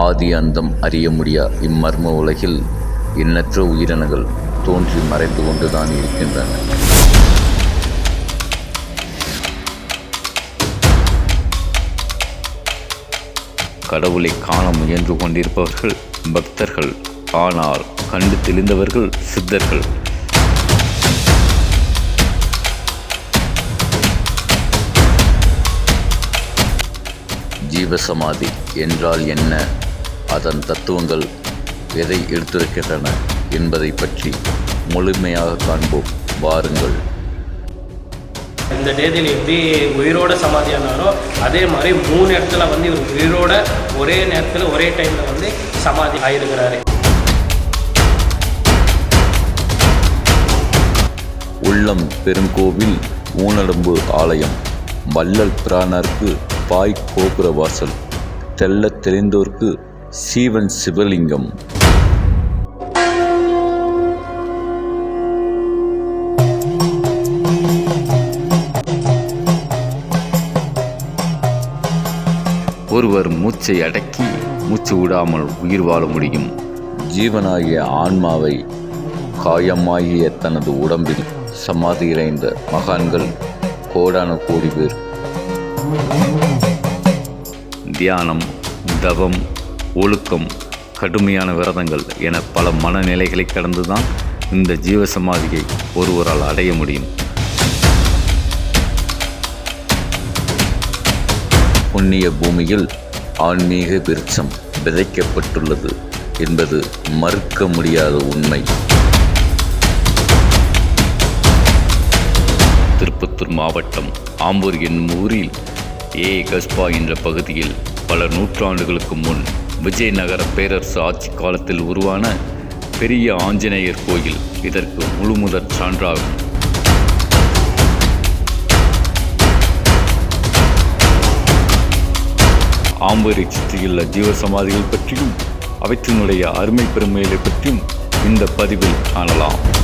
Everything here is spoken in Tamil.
ஆதி அந்தம் அறிய முடியா? இம்மர்ம உலகில் எண்ணற்ற உயிரினங்கள் தோன்றி மறைந்து கொண்டுதான் இருக்கின்றன. கடவுளை காண முயன்று கொண்டிருப்பவர்கள் பக்தர்கள். ஆனால் கண்டு தெளிந்தவர்கள் சித்தர்கள். ஜீவசமாதி என்றால் என்ன? அதன் தத்துவங்கள் எதை எடுத்துரைக்கின்றன என்பதை பற்றி முழுமையாக காண்போம். வாருங்கள். இந்த தேதியில் எப்படி உயிரோட சமாதியானாரோ அதே மாதிரி மூணு இடத்துல வந்து இவர் உயிரோட ஒரே நேரத்தில் ஒரே டைமில் வந்து சமாதி ஆயிருக்கிறாரு. உள்ளம் பெருங்கோவில் ஊனடம்பு ஆலயம். வள்ளல் பிரானர்க்கு பாய் கோபுர வாசல். தெள்ளத் தெளிந்தோர்க்கு சீவன் சிவலிங்கம். ஒருவர் மூச்சை அடக்கி மூச்சு விடாமல் உயிர் வாழ முடியும். ஜீவனாகிய ஆன்மாவை காயமாகிய தனது உடம்பில் சமாதியிறைந்த மகான்கள் கோடான கோடி பேர். தியானம் தவம் ஒழுக்கம் கடுமையான விரதங்கள் என பல மனநிலைகளை கடந்துதான் இந்த ஜீவசமாதியை ஒருவரால் அடைய முடியும். புண்ணிய பூமியில் ஆன்மீக விருட்சம் விதைக்கப்பட்டுள்ளது என்பது மறுக்க முடியாத உண்மை. திருப்பத்தூர் மாவட்டம் ஆம்பூர் என்னும் ஊரில் ஏ கஸ்பா என்ற பகுதியில் பல நூற்றாண்டுகளுக்கு முன் விஜயநகர பேரரசு ஆட்சி காலத்தில் உருவான பெரிய ஆஞ்சநேயர் கோயில். இதற்கு முழுமுதற் சான்றாகும். ஆம்பூரை சுற்றியுள்ள ஜீவசமாதிகள் பற்றியும் அவற்றினுடைய அருமை பெருமைகளை பற்றியும் இந்த பதிவில் காணலாம்.